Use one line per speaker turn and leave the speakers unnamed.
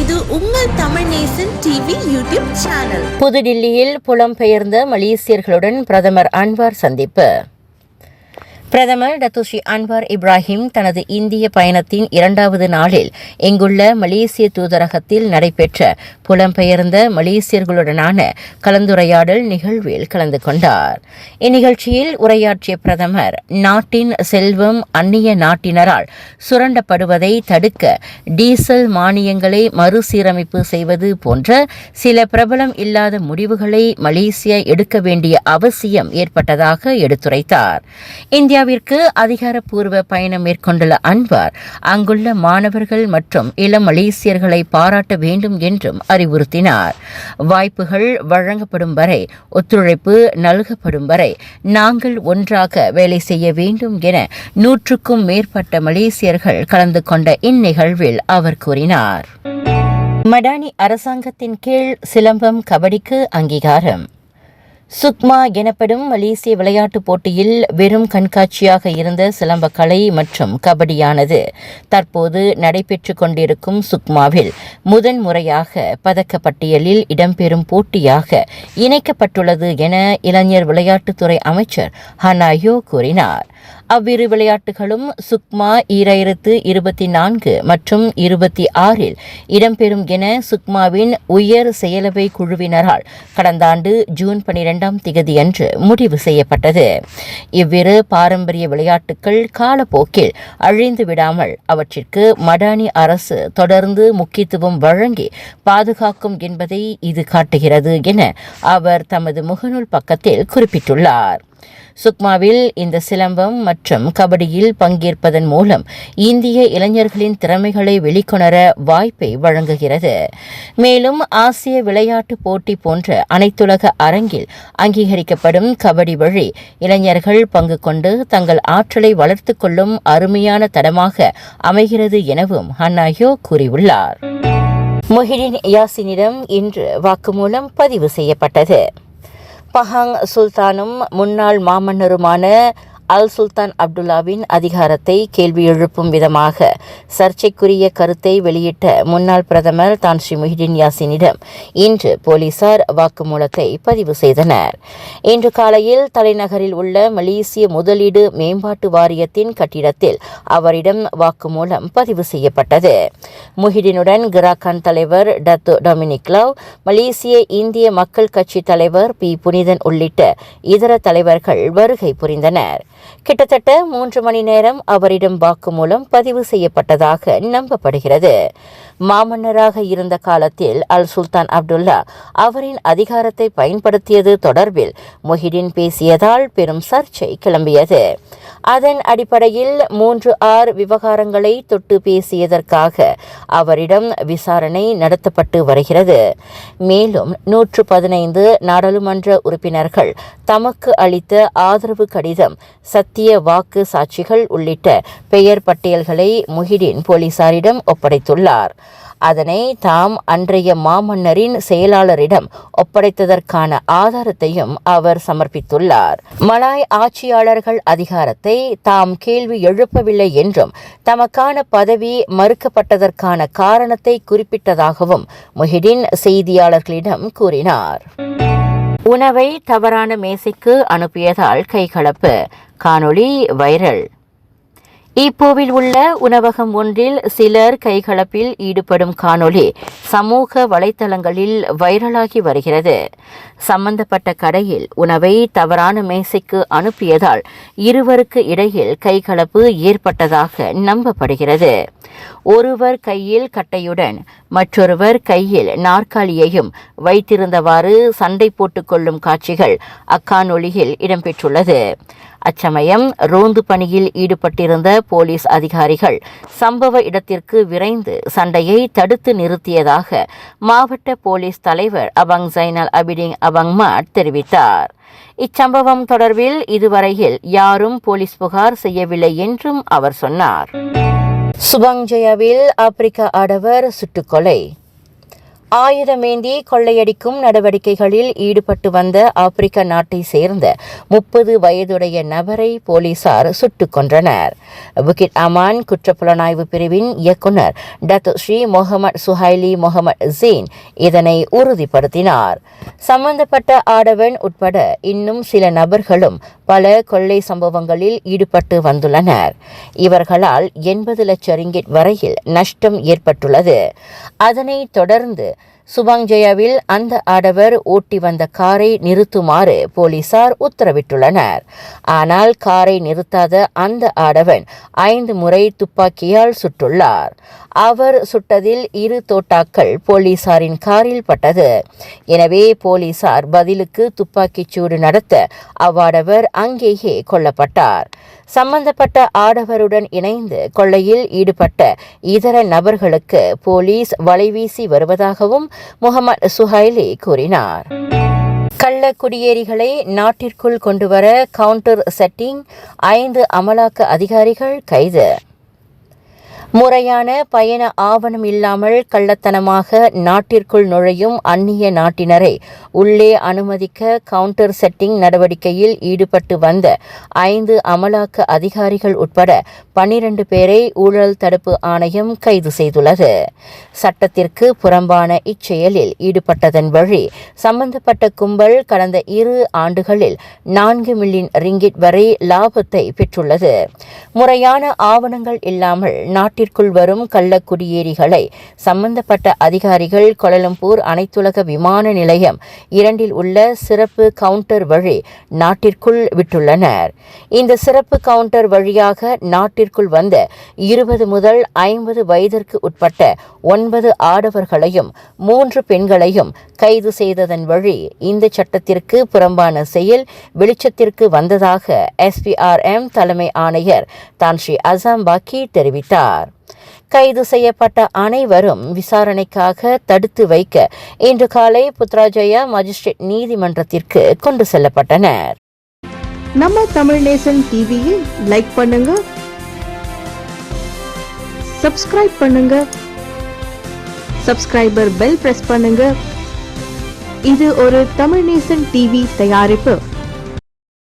இது உங்கள் Tamil Nesan TV YouTube channel.
புதுடில்லியில் புலம்பெயர்ந்த மலேசியர்களுடன் பிரதமர் அன்வார் சந்திப்பு. பிரதமர் டத்துஸ்ரீ அன்வார் இப்ராஹிம் தனது இந்திய பயணத்தின் இரண்டாவது நாளில் இங்குள்ள மலேசிய தூதரகத்தில் நடைபெற்ற புலம்பெயர்ந்த மலேசியர்களுடனான கலந்துரையாடல் நிகழ்வில் கலந்து கொண்டார். இந்நிகழ்ச்சியில் உரையாற்றிய பிரதமர் நாட்டின் செல்வம் அந்நிய நாட்டினரால் சுரண்டப்படுவதை தடுக்க டீசல் மானியங்களை மறுசீரமைப்பு செய்வது போன்ற சில பிரபலம் இல்லாத முடிவுகளை மலேசியா எடுக்க வேண்டிய அவசியம் ஏற்பட்டதாக எடுத்துரைத்தார். இந்தியாவிற்கு அதிகாரப்பூர்வ பயணம் மேற்கொண்டுள்ள அன்வார் அங்குள்ள மாணவர்கள் மற்றும் இளம் மலேசியர்களை பாராட்ட வேண்டும் என்றும் அறிவுறுத்தினார். வாய்ப்புகள் வழங்கப்படும் வரை ஒத்துழைப்பு நல்கப்படும் வரை நாங்கள் ஒன்றாக வேலை செய்ய வேண்டும் என நூற்றுக்கும் மேற்பட்ட மலேசியர்கள் கலந்து கொண்ட இந்நிகழ்வில் அவர் கூறினார். மடானி அரசாங்கத்தின் கீழ் சிலம்பம் கபடிக்கு அங்கீகாரம். சுக்மா எனப்படும் மலேசிய விளையாட்டுப் போட்டியில் வெறும் கண்காட்சியாக இருந்த சிலம்பக்கலை மற்றும் கபடியானது தற்போது நடைபெற்று கொண்டிருக்கும் சுக்மாவில் முதன் முறையாக பதக்கப்பட்டியலில் இடம்பெறும் போட்டியாக இணைக்கப்பட்டுள்ளது என இளைஞர் விளையாட்டுத்துறை அமைச்சர் ஹனாயோ கூறினார். அவ்விரு விளையாட்டுகளும் சுக்மா ஈராயிரத்து இருபத்தி நான்கு மற்றும் இருபத்தி ஆறில் இடம்பெறும் என சுக்மாவின் உயர் செயலவை குழுவினரால் கடந்த ஆண்டு ஜூன் பனிரெண்டாம் திகதியன்று முடிவு செய்யப்பட்டது. இவ்விரு பாரம்பரிய விளையாட்டுகள் காலப்போக்கில் அழிந்து விடாமல் அவற்றிற்கு மடானி அரசு தொடர்ந்து முக்கியத்துவம் வழங்கி பாதுகாக்கும் என்பதை இது காட்டுகிறது என அவர் தமது முகநூல் பக்கத்தில் குறிப்பிட்டுள்ளார். சுக்மாவில் இந்த சிலம்பம் மற்றும் கபடியில் பங்கேற்பதன் மூலம் இந்திய இளைஞர்களின் திறமைகளை வெளிக்கொணர வாய்ப்பை வழங்குகிறது. மேலும் ஆசிய விளையாட்டு போட்டி போன்ற அனைத்துலக அரங்கில் அங்கீகரிக்கப்படும் கபடி வழி இளைஞர்கள் பங்கு கொண்டு தங்கள் ஆற்றலை வளர்த்துக் கொள்ளும் அருமையான தடமாக அமைகிறது எனவும் ஹன்னாயோ கூறியுள்ளார். மொஹிடின் யாசினிடம் இன்று வாக்குமூலம் பதிவு செய்யப்பட்டது. பஹாங் சுல்தானும் முன்னாள் மாமன்னருமான அல் சுல்தான் அப்துல்லாவின் அதிகாரத்தை கேள்வி எழுப்பும் விதமாக சர்ச்சைக்குரிய கருத்தை வெளியிட்ட முன்னாள் பிரதமர் தான் ஸ்ரீ முஹிடின் யாசினிடம் இன்று போலீசார் வாக்குமூலத்தை பதிவு செய்தனர். இன்று காலையில் தலைநகரில் உள்ள மலேசிய முதலீடு மேம்பாட்டு வாரியத்தின் கட்டிடத்தில் அவரிடம் வாக்குமூலம் பதிவு செய்யப்பட்டது. முஹிடினுடன் கிராகான் தலைவர் டத்து டொமினிக் லவ் மலேசிய இந்திய மக்கள் கட்சி தலைவர் பி. புனிதன் உள்ளிட்ட இதர தலைவர்கள் வருகை புரிந்தனர். கிட்டத்தட்ட மூன்று மணி நேரம் அவரிடம் வாக்குமூலம் பதிவு செய்யப்பட்டதாக நம்பப்படுகிறது. மாமன்னராக இருந்த காலத்தில் அல் சுல்தான் அப்துல்லா அவரின் அதிகாரத்தை பயன்படுத்தியது தொடர்பில் மொஹிடின் பேசியதால் பெரும் சர்ச்சை கிளம்பியது. அதன் அடிப்படையில் மூன்று ஆறு விவகாரங்களை தொட்டு பேசியதற்காக அவரிடம் விசாரணை நடத்தப்பட்டு வருகிறது. மேலும் நூற்று பதினைந்து நாடாளுமன்ற உறுப்பினர்கள் தமக்கு அளித்த ஆதரவு கடிதம் சத்திய வாக்கு சாட்சிகள் உள்ளிட்ட பெயர் பட்டியல்களை முஹிடின் போலீசாரிடம் ஒப்படைத்துள்ளார். அதனை தாம் அன்றைய மாமன்னரின் செயலாளரிடம் ஒப்படைத்ததற்கான ஆதாரத்தையும் அவர் சமர்ப்பித்துள்ளார். மலாய் ஆட்சியாளர்கள் அதிகாரத்தை தாம் கேள்வி எழுப்பவில்லை என்றும் தமக்கான பதவி மறுக்கப்பட்டதற்கான காரணத்தை குறிப்பிட்டதாகவும் முஹிடின் செய்தியாளர்களிடம் கூறினார். உணவை தவறான மேசைக்கு அனுப்பியதால் கைகலப்பு காணொளி வைரல். ஈப்போவில் உள்ள உணவகம் ஒன்றில் சிலர் கைகலப்பில் ஈடுபடும் காணொளி சமூக வலைத்தளங்களில் வைரலாகி வருகிறது. சம்பந்தப்பட்ட கடையில் உணவை தவறான மேசைக்கு அனுப்பியதால் இருவருக்கு இடையில் கைகலப்பு ஏற்பட்டதாக நம்பப்படுகிறது. ஒருவர் கையில் கட்டையுடன் மற்றொருவர் கையில் நாற்காலியையும் வைத்திருந்தவாறு சண்டை போட்டுக்கொள்ளும் காட்சிகள் அக்காணொளியில் இடம்பெற்றுள்ளது. அச்சமயம் ரோந்து பணியில் ஈடுபட்டிருந்த போலீஸ் அதிகாரிகள் சம்பவ இடத்திற்கு விரைந்து சண்டையை தடுத்து நிறுத்தியதாக மாவட்ட போலீஸ் தலைவர் அபங் ஜைனல் அபிடிங் அபங்மாட் தெரிவித்தார். இச்சம்பவம் தொடர்பில் இதுவரையில் யாரும் போலீஸ் புகார் செய்யவில்லை என்றும் அவர் சொன்னார். சுபங்ஜயாவில் ஆப்பிரிக்க ஆடவர் சுட்டுக்கொலை ஆயுதமேந்தி கொள்ளையடிக்கும் நடவடிக்கைகளில் ஈடுபட்டு வந்த ஆப்பிரிக்க நாட்டை சேர்ந்த முப்பது வயதுடைய நபரை போலீசார் சுட்டுக் கொன்றனர். புகிட் அமான் குற்றப்புலனாய்வு பிரிவின் இயக்குனர் Datuk Sri Mohamed Suhaili Mohamed Zain இதனை உறுதிப்படுத்தினார். சம்பந்தப்பட்ட ஆடவன் உட்பட இன்னும் சில நபர்களும் பல கொள்ளை சம்பவங்களில் ஈடுபட்டு வந்துள்ளனர். இவர்களால் எண்பது லட்சம் ரிங்கிட் வரையில் நஷ்டம் ஏற்பட்டுள்ளது. அதனைத் தொடர்ந்து சுபாங்ஜயாவில் அந்த ஆடவர் ஓட்டி வந்த காரை நிறுத்துமாறு போலீசார் உத்தரவிட்டுள்ளனர். ஆனால் காரை நிறுத்தாத அந்த ஆடவன் ஐந்து முறை துப்பாக்கியால் சுட்டுள்ளார். அவர் சுட்டதில் இரு தோட்டாக்கள் போலீசாரின் காரில் பட்டது. எனவே போலீசார் பதிலுக்கு துப்பாக்கிச் சூடு நடத்த அவ்வாடவர் அங்கேயே கொல்லப்பட்டார். சம்பந்தப்பட்ட ஆடவருடன் இணைந்து கொள்ளையில் ஈடுபட்ட இதர நபர்களுக்கு போலீஸ் வலைவீசி வருவதாகவும் முகமது சுஹைலி கூறினார். கள்ள குடியேறிகளை நாட்டிற்குள் கொண்டுவர கவுண்டர் செட்டிங் ஐந்து அமலாக்க அதிகாரிகள் கைது. முறையான பயண ஆவணம் இல்லாமல் கள்ளத்தனமாக நாட்டிற்குள் நுழையும் அந்நிய நாட்டினரை உள்ளே அனுமதிக்க கவுண்டர் செட்டிங் நடவடிக்கையில் ஈடுபட்டு வந்த ஐந்து அமலாக்க அதிகாரிகள் உட்பட பன்னிரண்டு பேரை ஊழல் தடுப்பு ஆணையம் கைது செய்துள்ளது. சட்டத்திற்கு புறம்பான இச்செயலில் ஈடுபட்டதன் வழி சம்பந்தப்பட்ட கும்பல் கடந்த இரு ஆண்டுகளில் நான்கு மில்லியன் ரிங்கிட் வரை லாபத்தை பெற்றுள்ளது. முறையான ஆவணங்கள் இல்லாமல் நாட்டில் நாட்டிற்குள் வரும் கள்ளக்குடியேறிகளை சம்பந்தப்பட்ட அதிகாரிகள் கொலலம்பூர் அனைத்துலக விமான நிலையம் இரண்டில் உள்ள சிறப்பு கவுண்டர் வழி நாட்டிற்குள் விட்டுள்ளனர். இந்த சிறப்பு கவுண்டர் வழியாக நாட்டிற்குள் வந்த இருபது முதல் ஐம்பது வயதிற்கு உட்பட்ட ஒன்பது ஆடவர்களையும் மூன்று பெண்களையும் கைது செய்ததன் வழி இந்த சட்டத்திற்கு புறம்பான செயல் வெளிச்சத்திற்கு வந்ததாக எஸ்பிஆர்எம் தலைமை ஆணையர் தான் ஸ்ரீ அசாம் பாக்கி தெரிவித்தார். கைது செய்யப்பட்ட அனைவரும் விசாரணைக்காக தடுத்து வைக்க இன்று காலை புத்ராஜயா மஜிஸ்ட்ரேட் நீதிமன்றத்திற்கு கொண்டு செல்லப்பட்டனர்.
நம்ம தமிழ் நேசன் டிவியை லைக் பண்ணுங்க. சப்ஸ்கிரைப் பண்ணுங்க. சப்ஸ்கிரைபர் பெல் பிரஸ் பண்ணுங்க. இது ஒரு தமிழ் நேசன் டிவி தயாரிப்பு.